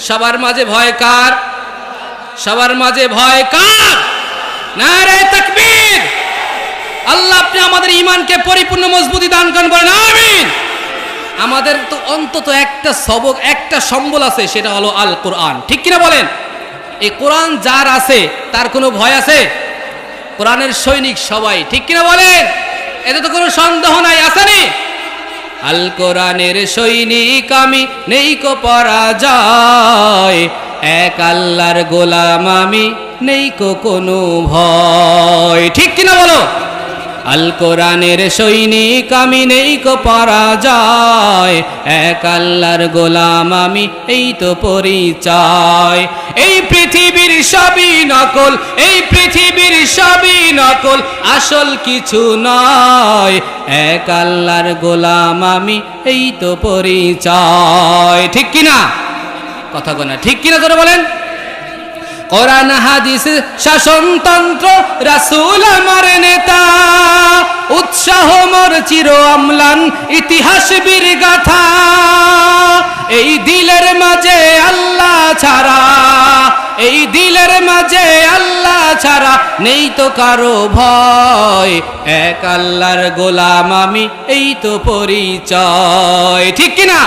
সবার মাঝে ভয় কার? সবার মাঝে ভয় কার? না রে তাকবীর! আল্লাহ, আপনি আমাদের ইমানকে পরিপূর্ণ মজবুতি দান করেন, বলেন আমিন। আমাদের তো অন্তত একটা সবক, একটা সম্বল আছে, সেটা হলো আল কোরআন ঠিক কিনা বলেন? এই কোরআন যার আছে, তার কোনো ভয় আছে? কোরআনের সৈনিক সবাই, ঠিক কিনা বলেন? এতে তো কোনো সন্দেহ নাই আসেনি আল কোরআনের সৈনিক আমি, নেই কো পরাজয় এক আল্লাহর গোলাম আমি, নেই কোনো ভয়। ঠিক কিনা বলো? আল কোরআনের সৈনিক আমি, নেই কো পরাজয় এক আল্লাহর গোলাম আমি, এই তো পরিচয়। এই পৃথিবীর সবই নকল, এই পৃথিবীর নকল আসল কিছু নয়। এক আল্লাহর গোলাম আমি, এই তো পরিচয়। ঠিক কিনা? কথা গোনা ঠিক কিনা তোরা বলেন? কোরআন, হাদিস শাসনতন্ত্র রাসূল আমার নেতা। উৎসাহ মোর চির অম্লান ইতিহাস বীর গাথা। এই দিলের মাঝে আল্লাহ ছাড়া এই দিলের মাঝে আল্লাহ ছাড়া নেই তো কারও ভয়। এক আল্লাহর গোলাম আমি, এই তো পরিচয়। ঠিক কিনা?